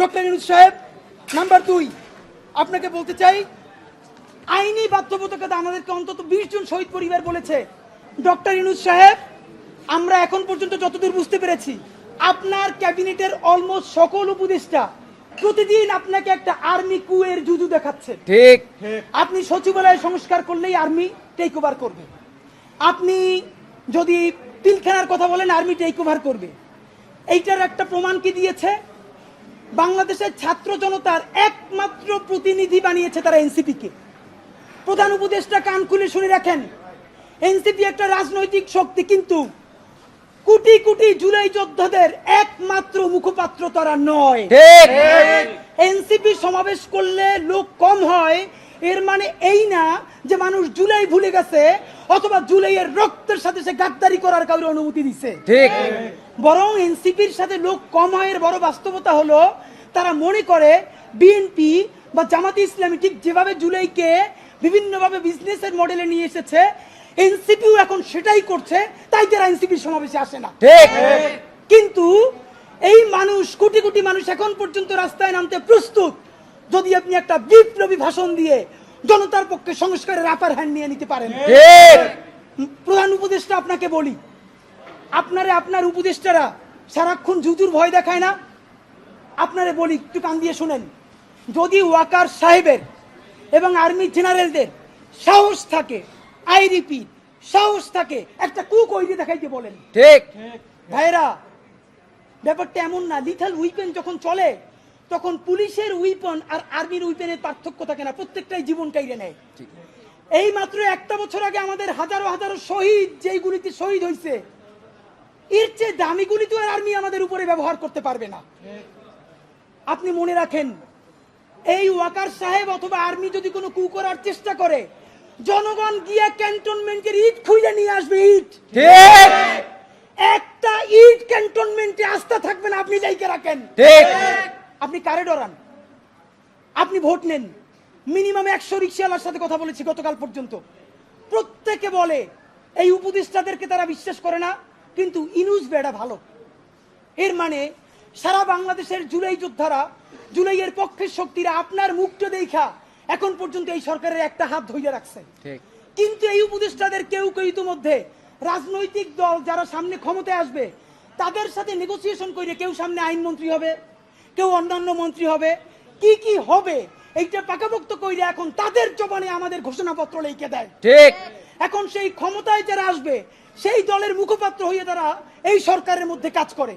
Doctor Yunus সাহেব number দুই আপনাকে বলতে চাই আইনি বাধ্যবাধকতা আমাদেরকে অন্তত বিশ জন শহীদ পরিবার বলেছে। ডক্টর ইনুজ সাহেব আমরা এখন পর্যন্ত যতদূর বুঝতে পেরেছি আপনার ক্যাবিনেটের অলমোস্ট সকল উপদেষ্টা প্রতিদিন আপনাকে একটা আর্মি কুয়ের জুজু দেখাচ্ছে। ঠিক। আপনি সচিবালয় সংস্কার করলেই আর্মি টেক ওভার করবে। আপনি যদি পিলখানার কথা বলেন আর্মি টেক ওভার করবে। এইটার একটা প্রমাণ কি দিয়েছে? বাংলাদেশের ছাত্র জনতার একমাত্র প্রতিনিধি বানিয়েছে তারা এনসিপি কে প্রধান উপদেষ্টা কান খুলে শুনে রাখেন এনসিপি একটা রাজনৈতিক শক্তি কিন্তু কোটি কোটি জুলাই যোদ্ধাদের একমাত্র মুখপাত্র তারা নয়। ঠিক। এনসিপি সমাবেশ করলে লোক কম হয় এর মানে এই না যে মানুষ জুলাই ভুলে গেছে অথবা জুলাইয়ের রক্তের সাথে সে গাদ্দারি করার কাউরে অনুমতি দিছে। ঠিক। বরং এনসিপির সাথে লোক কম এর বড় বাস্তবতা হলো তারা মনে করে বিএনপি বা জামাতে ইসলামী ঠিক যেভাবে জুলাইকে বিভিন্নভাবে বিজনেসের মডেলে নিয়ে এসেছে এনসিপিও এখন সেটাই করছে তাই তারা এনসিপির সমাবেশে আসে না। ঠিক। কিন্তু এই মানুষ কোটি কোটি মানুষ এখন পর্যন্ত রাস্তায় নামতে প্রস্তুত। যদি আপনি একটা বিপ্লবী ভাষণ দিয়ে জনতার পক্ষে সংস্কারের আপার হ্যান্ড নিয়ে নিতে পারেন। প্রধান উপদেষ্টা আপনাকে বলি আপনারে আপনার উপদেষ্টারা সারাক্ষণ জুজুর ভয় দেখায় না। আপনারে বলি একটু কান দিয়ে শুনেন। যদি ওয়াকার সাহেবের এবং আর্মি জেনারেলদের সাহস থাকে আই রিপিট সাহস থাকে একটা কুক ওইদি দেখাইতে বলেন। ঠিক। ভাইরা ব্যাপারটা এমন না। লিথাল উইপেন যখন চলে তখন পুলিশের উইপন আর আর্মির উইপেনের পার্থক্য থাকে না প্রত্যেকটাই জীবন কাইরে নেয়। এই মাত্র একটা বছর আগে আমাদের হাজারো হাজারো শহীদ যেই গুলিতে শহীদ হয়েছে এর চেয়ে দামি গুলি তো আর আর্মি আমাদের উপরে ব্যবহার করতে পারবে না। আপনি মনে রাখেন এই ওয়াকার সাহেব অথবা আর্মি যদি কোনো কু করার চেষ্টা করে জনগণ গিয়া ক্যান্টনমেন্টের ইট খুঁজে নিয়ে আসবে ইট। ঠিক। একটা ইট ক্যান্টনমেন্টে আস্থা থাকবে না আপনি যাইকে রাখেন। ঠিক। আপনি কারে ডরান? আপনি ভোট নেন। মিনিমাম একশো রিক্সাওয়ালার সাথে কথা বলেছি গতকাল পর্যন্ত। প্রত্যেকে বলে এই উপদেষ্টাদেরকে তারা বিশ্বাস করে না কিন্তু ইনুস বেড়া ভালো। এর মানে সারা বাংলাদেশের জুলাই যোদ্ধারা জুলাইয়ের পক্ষের শক্তিরা আপনার মুখটা দেখা এখন পর্যন্ত এই সরকারের একটা হাত ধইরে রাখছে। কিন্তু এই উপদেষ্টাদের কেউ কেউ ইতিমধ্যে রাজনৈতিক দল যারা সামনে ক্ষমতায় আসবে তাদের সাথে নেগোসিয়েশন করে কেউ সামনে আইনমন্ত্রী হবে। কেউ অন্যান্য মন্ত্রী হবে। কি কি হবে? এইটা পাকাভুক্ত কইরা এখন তাদের জবানে আমাদের ঘোষণাপত্র লিখে দেয়। ঠিক। এখন সেই ক্ষমতায় যারা আসবে সেই দলের মুখপাত্র হয়ে তারা এই সরকারের মধ্যে কাজ করে।